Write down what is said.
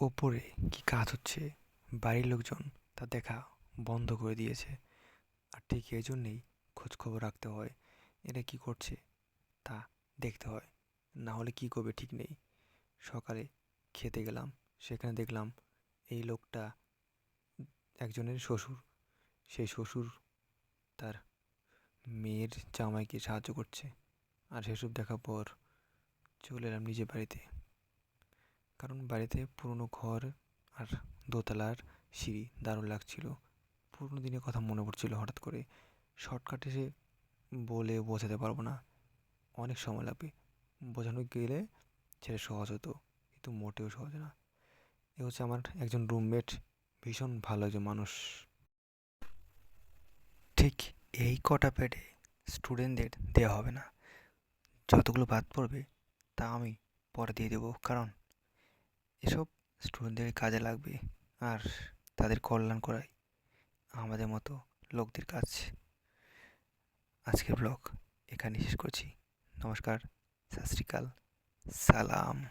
ওপরে কি কাজ হচ্ছে? বাড়ির লোকজন তা দেখা বন্ধ করে দিয়েছে। আর ঠিক এই জন্যেই খোঁজখবর রাখতে হয়। এরা কি করছে তা দেখতে হয়। না হলে কি করবে ঠিক নেই। সকালে খেতে গেলাম। সেখানে দেখলাম এই লোকটা একজনের শ্বশুর। সেই শ্বশুর তার মেয়ের জামাইকে সাহায্য করছে। আর সেসব দেখার পর চলে এলাম নিজের বাড়িতে। কারণ বাড়িতে পুরনো ঘর আর দোতলার সিঁড়ি দারুণ লাগছিল। পুরনো দিনের কথা মনে পড়ছিল হঠাৎ করে। শর্টকাটে সে বলে বোঝাতে পারব না। অনেক সময় লাগবে। বোঝানো গেলে সেটা সহজ হতো, কিন্তু মোটেও সহজ না। এ হচ্ছে আমার একজন রুমমেট। ভীষণ ভালো একজন মানুষ। ঠিক এই কটা পেটে স্টুডেন্টদের দেওয়া হবে না। যতগুলো বাদ পড়বে, তা আমি পরে দিয়ে দেবো। কারণ এসব স্টুডেন্টদের কাজে লাগবে আর তাদের কল্যাণ করাই আমাদের মতো লোকদের কাজ। আজকের ব্লগ এখানে শেষ করছি। নমস্কার, সত সালাম।